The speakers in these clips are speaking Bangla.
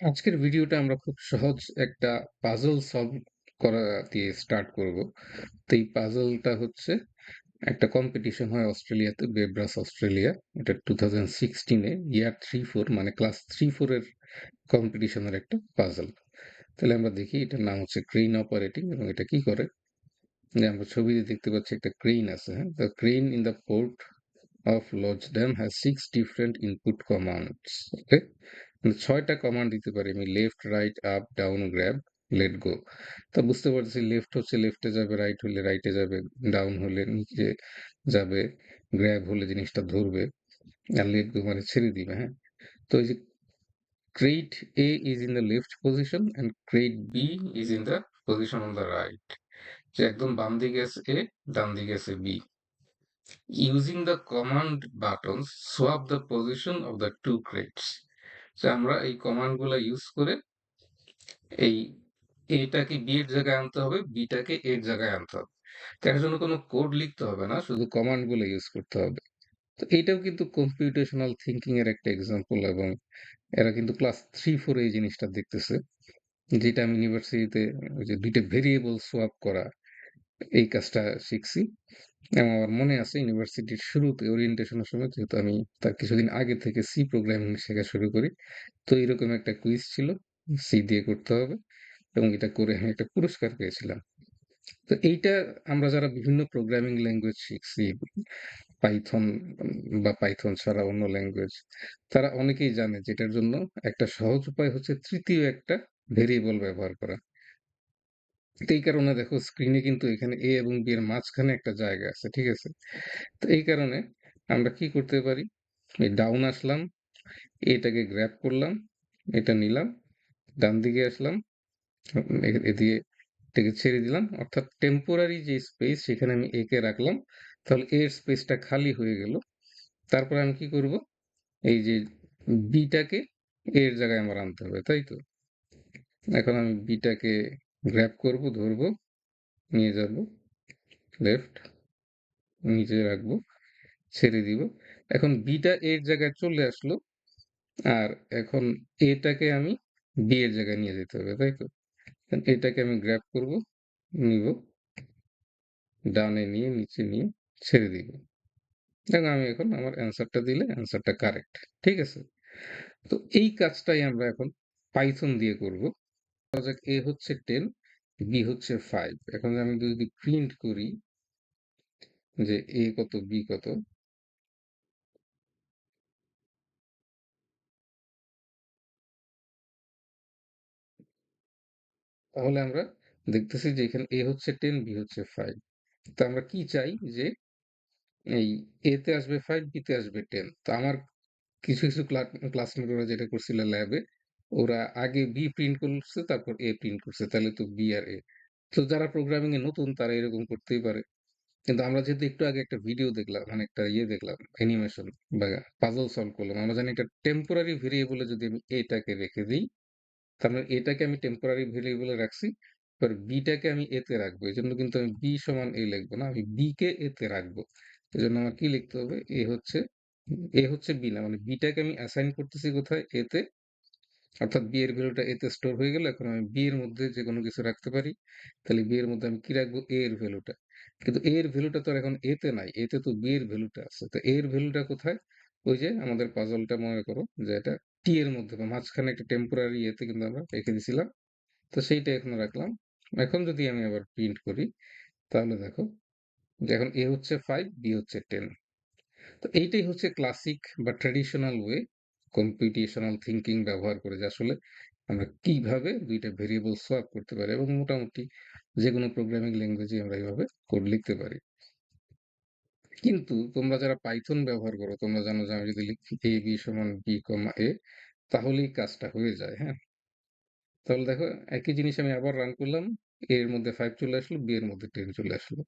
আজকের ভিডিওটা আমরা খুব সহজ একটা পাজল সলভ করা দিয়ে স্টার্ট করব। তো এই পাজলটা হচ্ছে একটা কম্পিটিশন হয় অস্ট্রেলিয়াতে বেব্রাস অস্ট্রেলিয়া এটা টু থাউজেন্ড সিক্সটিনে ইয়ার থ্রি ফোর মানে ক্লাস থ্রি ফোরের কম্পিটিশনের একটা পাজল তাহলে আমরা দেখি এটার নাম হচ্ছে ক্রেইন অপারেটিং এবং এটা কি করে? যে আমরা ছবিতে দেখতে পাচ্ছি একটা ক্রেইন আছে হ্যাঁ? The crane in the port of Lodz dam has six different input commands okay ছয়টা কমান্ড দিতে পারি আমি left right up down grab let go তো বুঝতে পারছি লেফট হচ্ছে লেফটে যাবে রাইট হলে রাইটে যাবে ডাউন হলে নিচে যাবে গ্র্যাব হলে জিনিসটা ধরবে, আর লেট গো মানে ছেড়ে দিবে হ্যাঁ? তো এই যে crate A is in the left position and crate B is in the position on the right যে একদম বাম দিকে আছে এ ডান দিকে আছে B using the command button swap the position of the two crates যে আমরা এই কমান্ডগুলো ইউজ করে এই এটাকে বি এর জায়গায় আনতে হবে বিটাকে এর জায়গায় আনতে হবে। তার জন্য কোনো কোড লিখতে হবে না, শুধু কমান্ডগুলো ইউজ করতে হবে। তো এইটাও কিন্তু কম্পিউটেশনাল থিঙ্কিং এর একটা এক্সাম্পল এবং এরা কিন্তু ক্লাস থ্রি ফোর এই জিনিসটা দেখতেছে। যেটা আমি ইউনিভার্সিটিতে যে দুইটা ভেরিয়েবল সোয়াপ করা, এই কাজটা শিখছি। এবং আমার মনে আছে ইউনিভার্সিটির শুরুতে ওরিয়েন্টেশনের সময় যেহেতু আমি তার কিছুদিন আগে থেকে সি প্রোগ্রামিং শেখা শুরু করি, তো এরকম একটা কুইজ ছিল সি দিয়ে করতে হবে এবং এটা করে আমি একটা পুরস্কার পেয়েছিলাম। তো এইটা আমরা যারা বিভিন্ন প্রোগ্রামিং ল্যাঙ্গুয়েজ শিখছি পাইথন বা পাইথন ছাড়া অন্য ল্যাঙ্গুয়েজ তারা অনেকেই জানে যেটার জন্য একটা সহজ উপায় হচ্ছে তৃতীয় একটা ভেরিয়েবল ব্যবহার করা। তো এই কারণে দেখো স্ক্রিনে কিন্তু এখানে এ এবং বি এর মাঝখানে একটা জায়গা আছে, ঠিক আছে? তো এই কারণে আমরা কি করতে পারি? এই ডাউন আসলাম, এটাকে গ্র্যাপ করলাম, এটা নিলাম, ডান দিকে আসলাম এদিকে এটাকে ছেড়ে দিলাম, অর্থাৎ টেম্পোরারি যে স্পেস সেখানে আমি একে রাখলাম, তাহলে এর স্পেসটা খালি হয়ে গেল। তারপর আমি কি করব? এই যে বিটাকে এর জায়গায় আমার আনতে হবে, তাই তো? এখন আমি বিটাকে গ্র্যাব করব, ধরবো, নিয়ে যাব লেফট নিচে রাখব, ছেড়ে দিব। এখন বিটা এর জায়গায় চলে আসলো, আর এখন এটাকে আমি বি এর জায়গায় নিয়ে যেতে হবে, তাই তো? এটাকে আমি গ্র্যাব করব, নিব, ডানে নিয়ে, নিচে নিয়ে, ছেড়ে দিব। দেখো আমি এখন আমার অ্যান্সারটা দিলে অ্যান্সারটা কারেক্ট ঠিক আছে? তো এই কাজটাই আমরা এখন পাইথন দিয়ে করব। এ হচ্ছে টেন বি হচ্ছে ফাইভ এখন আমি যদি প্রিন্ট করি যে এ কত বি কত? তাহলে আমরা দেখতেছি যে এখানে এ হচ্ছে টেন বি হচ্ছে ফাইভ তো আমরা কি চাই যে এই এতে আসবে ফাইভ বিতে আসবে টেন তো আমার কিছু কিছু ক্লাসমেট ওরা যেটা করছিল ল্যাবে ওরা আগে বি প্রিন্ট করছে, তারপর এ প্রিন্ট করছে, তাহলে তো বি আর এ তো যারা প্রোগ্রামিং এ নতুন, তারা এরকম করতেই পারে। কিন্তু আমরা যেহেতু একটু আগে একটা ভিডিও দেখলাম মানে একটা ইয়ে দেখলাম অ্যানিমেশন বা পাজল সলভ করলাম, আমরা জানি একটা টেম্পোরারি ভেরিয়েবলে যদি আমি এটাকে রেখে দিই, তার মানে এটাকে আমি টেম্পোরারি ভেরিয়েবলে রাখছি, এবার বিটাকে আমি এতে রাখব, এই জন্য কিন্তু আমি বি সমান এ লিখব না, আমি বি কে এতে রাখব। এই জন্য আমার কি লিখতে হবে? এ হচ্ছে এ হচ্ছে বি না মানে বিটাকে আমি অ্যাসাইন করতেছি কোথায়? এতে অর্থাৎ বি এর ভ্যালুটা এতে স্টোর হয়ে গেল, এখন আমি বি এর মধ্যে যে কোনো কিছু রাখতে পারি, তাহলে বি এর মধ্যে আমি কি রাখব? এ এর ভ্যালুটা। কিন্তু এ এর ভ্যালুটা তো এখন এতে নাই এতে তো বি এর ভ্যালুটা আছে। তো এ এর ভ্যালুটা কোথায়? ওই যে আমাদের পাজলটা মনে করো যে এটা টি এর মধ্যে, বা মাঝখানে একটা টেম্পোরারি এতে কিন্তু আমরা রেখে দিছিলাম তো সেইটা এখন রাখলাম। এখন যদি আমি আবার প্রিন্ট করি, তাহলে দেখো যে এখন এ হচ্ছে ফাইভ বি হচ্ছে টেন তো এইটাই হচ্ছে ক্লাসিক বা ট্র্যাডিশনাল ওয়ে কম্পিটিশনাল থিঙ্কিং ব্যবহার করে যে আসলে আমরা কীভাবে দুইটা ভেরিয়েবল সোয়াপ করতে পারি এবং মোটামুটি যে কোনো প্রোগ্রামিং ল্যাঙ্গুয়েজে আমরা এইভাবে কোড লিখতে পারি। কিন্তু তোমরা যারা পাইথন ব্যবহার করো, তোমরা জানো যে আমি যদি লিখি এ বি সমান বি কমা এ তাহলেই কাজটা হয়ে যায় হ্যাঁ? তাহলে দেখো, একই জিনিস আমি আবার রান করলাম এর মধ্যে ফাইভ চলে আসলো বি এর মধ্যে টেন চলে আসলো।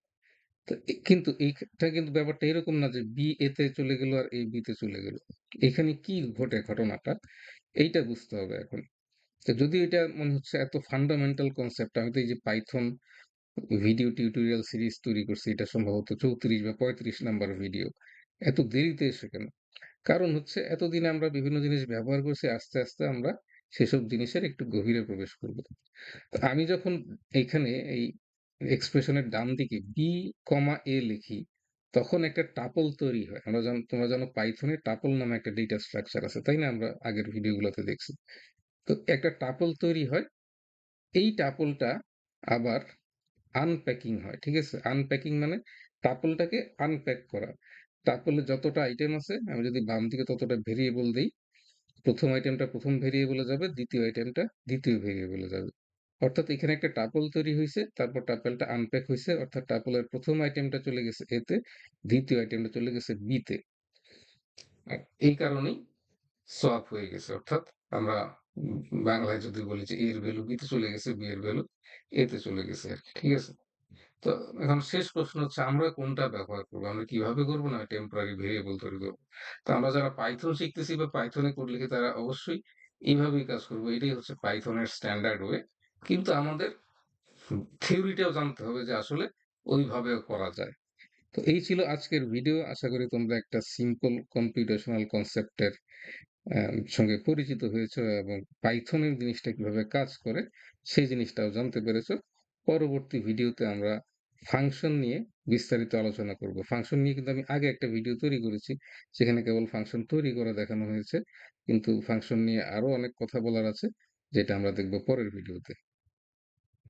তো কিন্তু এইটা কিন্তু ব্যাপারটা এরকম না যে বি এতে চলে গেল আর এ বিতে চলে গেল। এখানে কি ঘটে ঘটনাটা, এইটা বুঝতে হবে এখন। তো যদি এটা মনে হচ্ছে এত ফান্ডামেন্টাল কনসেপ্ট আমি তো এই যে পাইথন ভিডিও টিউটোরিয়াল সিরিজ তৈরি করছি, এটা সম্ভবত চৌত্রিশ বা পঁয়ত্রিশ নাম্বার ভিডিও এত দেরিতে এসে কেন? কারণ হচ্ছে এতদিন আমরা বিভিন্ন জিনিস ব্যবহার করছি, আস্তে আস্তে আমরা সেসব জিনিসের একটু গভীরে প্রবেশ করব। আমি যখন এইখানে এই এক্সপ্রেশনের ডান দিকে বি, কমা এ লিখি, তখন একটা টাপল তৈরি হয়। আমরা জান তোমরা জানো পাইথনে টাপল নামে একটা ডেটা স্ট্রাকচার আছে, তাই না? আমরা আগের ভিডিওগুলোতে দেখছি। তো একটা টাপল তৈরি হয়। এই টাপলটা আবার আনপ্যাকিং হয়, ঠিক আছে? আনপ্যাকিং মানে টাপলটাকে আনপ্যাক করা। টাপলে যতটা আইটেম আছে, আমি যদি বাম দিকে ততটা ভেরিয়েবল দিই প্রথম আইটেমটা ১ম ভেরিয়েবলে যাবে, দ্বিতীয় আইটেমটা ২য় ভেরিয়েবলে যাবে। অর্থাৎ এখানে একটা টাপল তৈরি হয়েছে তারপর টাপলটা আনপ্যাক হয়েছে অর্থাৎ টাপলের ১ম আইটেমটা চলে গেছে A তে, ২য় আইটেমটা চলে গেছে B তে। এই কারণেই সোয়াপ হয়ে গেছে। অর্থাৎ আমরা বাংলায় যদি বলি যে এর ভ্যালু B তে চলে গেছে, বি এর ভ্যালু A তে চলে গেছে আরকি। ঠিক আছে? তো এখন শেষ প্রশ্ন হচ্ছে আমরা কোনটা ব্যবহার করব আমরা কীভাবে করব না টেম্পোরারি ভেরিয়েবল তৈরি করব তো আমরা যারা পাইথন শিখতেছি বা পাইথনে কোড লিখি তারা অবশ্যই এইভাবেই কাজ করব এটাই হচ্ছে পাইথনের স্ট্যান্ডার্ড ওয়ে। কিন্তু আমাদের থিওরিটাও জানতে হবে যে আসলে ওইভাবে করা যায়। তো এই ছিল আজকের ভিডিও। আশা করি তোমরা একটা সিম্পল কম্পিউটেশনাল কনসেপ্টের সঙ্গে পরিচিত হয়েছো এবং পাইথনের জিনিসটা কীভাবে কাজ করে, সেই জিনিসটাও জানতে পেরেছ। পরবর্তী ভিডিওতে আমরা ফাংশন নিয়ে বিস্তারিত আলোচনা করব। ফাংশন নিয়ে কিন্তু আমি আগে একটা ভিডিও তৈরি করেছি। সেখানে কেবল ফাংশন তৈরি করে দেখানো হয়েছে। কিন্তু ফাংশন নিয়ে আরও অনেক কথা বলার আছে, যেটা আমরা দেখব পরের ভিডিওতে।